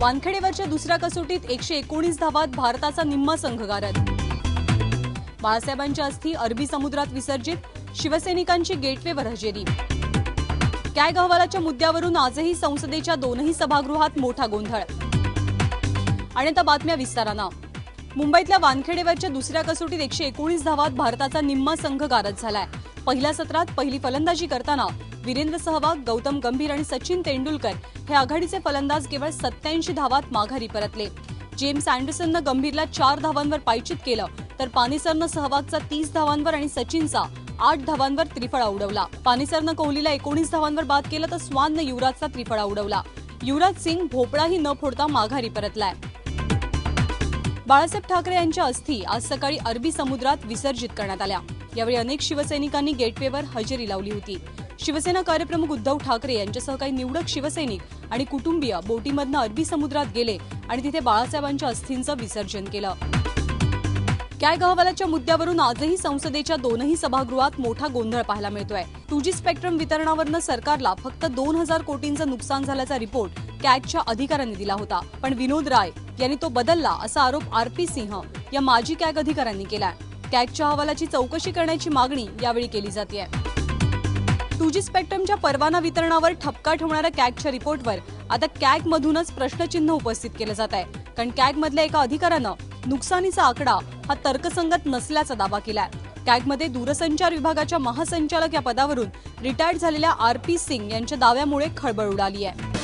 वानखेडेवरच्या दुसऱ्या कसोटीत एकशे एकोणीस धावात भारताचा निम्मा संघ गारद. बाळासाहेबांच्या अस्थी अरबी समुद्रात विसर्जित शिवसैनिकांची गेटवेवर हजेरी. कॅग अहवालाच्या मुद्द्यावरून आजही संसदेच्या दोनही सभागृहात मोठा गोंधळ. आणि आता बातम्या विस्तारानं. मुंबईतल्या वानखेडेवरच्या दुसऱ्या कसोटीत एकशे एकोणीस धावात भारताचा निम्मा संघ गारद झालाय. पहिल्या सत्रात पहिली फलंदाजी करताना वीरेंद्र सहवाग गौतम गंभीर आणि सचिन तेंडुलकर हे आघाडीचे फलंदाज केवळ सत्याऐंशी धावात माघारी परतले. जेम्स अँडरसननं गंभीरला चार धावांवर पायचित केलं तर पानिसरनं सहवागचा तीस धावांवर आणि सचिनचा आठ धावांवर त्रिफळा उडवला. पानिसरनं कोहलीला एकोणीस धावांवर बाद केलं तर स्वाननं युवराजचा त्रिफळा उडवला. युवराज सिंग भोपळाही न फोडता माघारी परतलाय. बाळासाहेब ठाकरे यांच्या अस्थी आज सकाळी अरबी समुद्रात विसर्जित करण्यात आल्या. यावेळी अनेक शिवसैनिकांनी गेटवेवर हजेरी लावली होती. शिवसेना कार्यप्रमुख उद्धव ठाकरे यांच्यासह काही निवडक शिवसैनिक आणि कुटुंबीय बोटीमधनं अरबी समुद्रात गेले आणि तिथे बाळासाहेबांच्या अस्थींचं विसर्जन केलं. कॅग अहवालाच्या मुद्द्यावरून आजही संसदेच्या दोनही सभागृहात मोठा गोंधळ पाहायला मिळतोय. टू जी स्पेक्ट्रम वितरणावरनं सरकारला फक्त दोन हजार कोटींचं नुकसान झाल्याचा रिपोर्ट कॅगच्या अधिकाऱ्यांनी दिला होता. पण विनोद राय यांनी तो बदलला असा आरोप आर पी सिंह या माजी कॅग अधिकाऱ्यांनी केलाय. कॅगच्या अहवालाची चौकशी करण्याची मागणी यावेळी केली जाते टू जी स्पेक्ट्रमच्या परवाना वितरणावर ठपका ठेवणाऱ्या कॅगच्या रिपोर्टवर आता कॅग मधूनच प्रश्नचिन्ह उपस्थित केलं जात आहे कारण कॅग मधल्या एका अधिकाऱ्यानं नुकसानीचा आकडा हा तर्कसंगत नसल्याचा दावा केलाय. कॅगमध्ये दूरसंचार विभागाच्या महासंचालक या पदावरून रिटायर्ड झालेल्या आर पी सिंग यांच्या दाव्यामुळे खळबळ उडाली आहे.